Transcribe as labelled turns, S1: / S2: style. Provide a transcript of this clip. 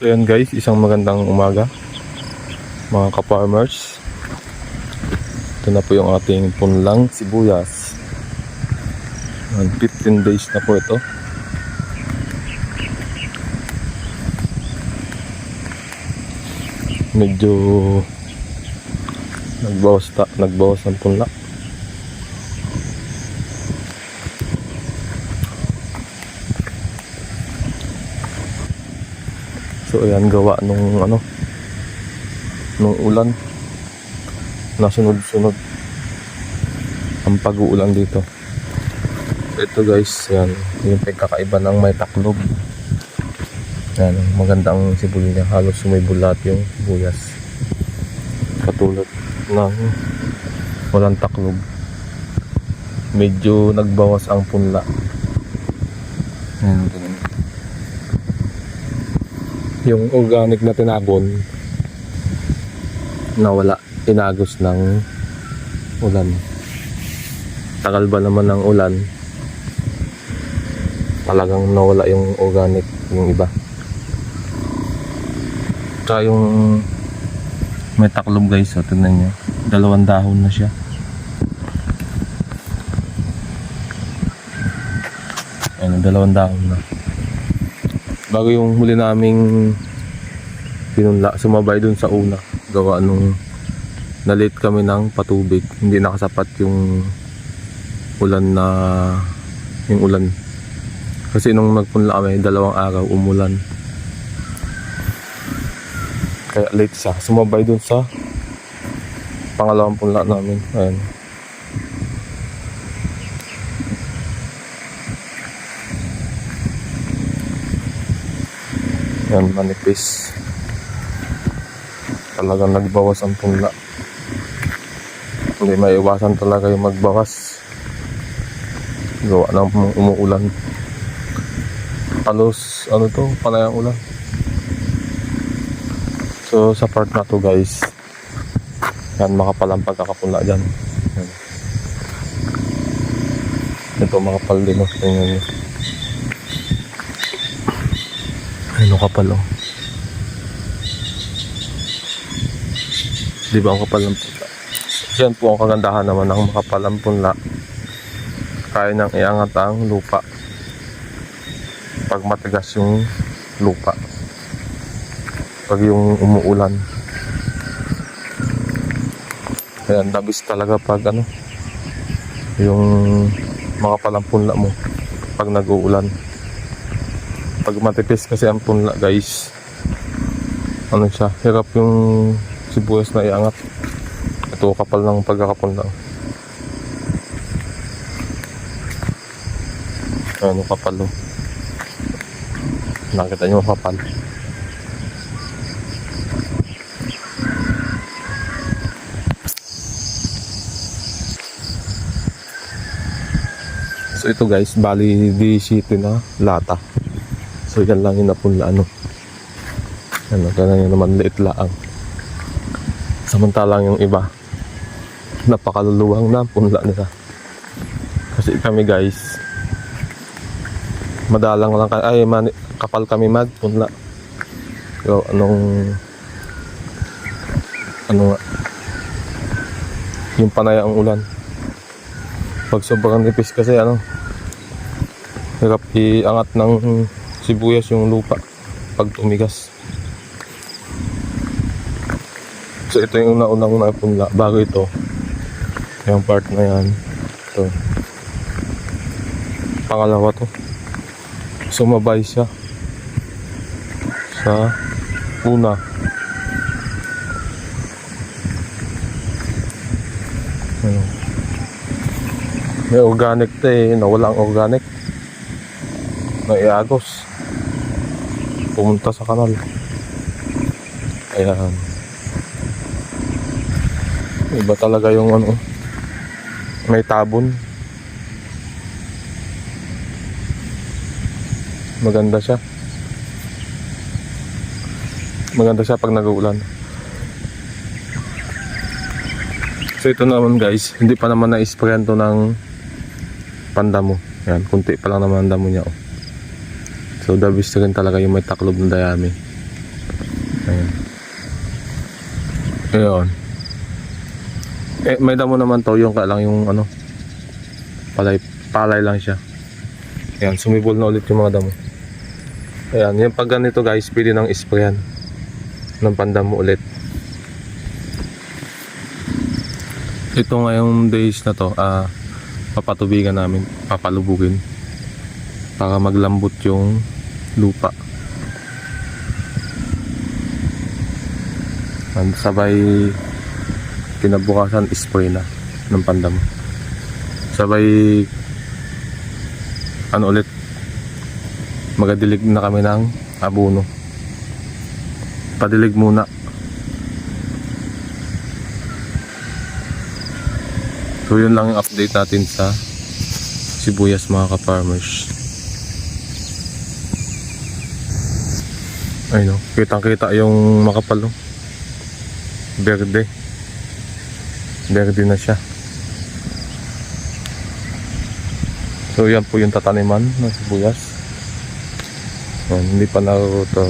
S1: So yan guys, isang magandang umaga mga ka-farmers. Ito na po yung ating punlang sibuyas. Yan, 15 days na po ito. Medyo nagbawas, ta, nagbawas ang punla. So ayan gawa nung ano nung ulan nasunod-sunod ang pag-uulan dito. Ito guys, yan yung pagkakaiba ng may taklob. Yan, maganda ang sibuli niya. Halos sumibol lahat yung buyas. Katulad ng walang taklob. Medyo nagbawas ang punla. Yan, ganun yung organic na tinabon nawala. Inagos ng ulan. Tagal ba naman ng ulan? Talagang nawala yung organic yung iba. Tsaka yung may taklob guys so tignan nyo. Dalawang dahon na siya. Ayun, dalawang dahon na bago yung huli naming pinunla, sumabay dun sa una gawa nung nalit kami ng patubig. Hindi nakasapat yung ulan na yung ulan. Kasi nung nagpunla kami dalawang araw umulan. Kaya late siya. Sumabay dun sa pangalawang punla namin. Ayan Yan, manipis. Talagang nagbawas ang punla. Hindi maiwasan talaga yung magbawas. Gawa ng umuulan. Halos, ano to, panay ang ulan. So, sa part na to guys, yan, makapal ang pagkakapunla dyan. Yan. Ito, makapal din. Tingnan nyo. Ano kapal oh. Di ba ang kapal ng po ang kagandahan naman ng makapal ang. Kaya nang iangat ang lupa. Pag matigas yung lupa. Pag yung umuulan. Kaya nabis talaga pag ano. Yung makapal ang punla mo. Pag nag-uulan pag matipis kasi ang punla guys. Ano siya? Hirap yung sibuyas na iangat. Ito kapal ng pagkakapunla ano kapal oh. nakita nyo kapal. So ito guys. Bali di city na lata So yan lang yung ano. Ano, yung naman liit laang. Samantalang yung iba, napakaluluwang na punla nila. Kasi kami guys, madalang lang ay mani, kapal kami magpunla. So anong ano nga yung panay ang ulan. Pag sobrang nipis kasi ano, hirap iangat ng sibuyas yung lupa pag tumigas. So ito yung una-unang napunla bago ito. Yung part na yan. Ito. Pangalawa to. Sumabay siya sa una. May organic to eh. Nawala ang organic. Naiagos pumunta sa kanal. Ayan. Iba talaga yung ano may tabon. Maganda siya. Maganda siya pag nag-uulan. So ito naman guys. Hindi pa naman na-sprayan to ng pandamo. Yan kunti pa lang naman ang damo niya oh. So the best rin talaga yung may taklob ng dayami. Ayan. Ayun. Eh, may damo naman to, yung lang yung ano, palay, palay lang siya. Ayan, sumibol na ulit yung mga damo. Ayan, yung pag ganito guys, pwede nang isprayan ng pandamo ulit. Ito ngayong days na to, ah, papatubigan namin, papalubugin para maglambot yung lupa. And sabay kinabukasan spray na ng pandamo. Sabay ano ulit magadilig na kami ng abono. Padilig muna. So yun lang yung update natin sa sibuyas mga ka-farmers. Ay no, kitang kita yung makapal no. Berde. Berde na siya. So yan po yung tataniman ng sibuyas. Yan, hindi pa naruto.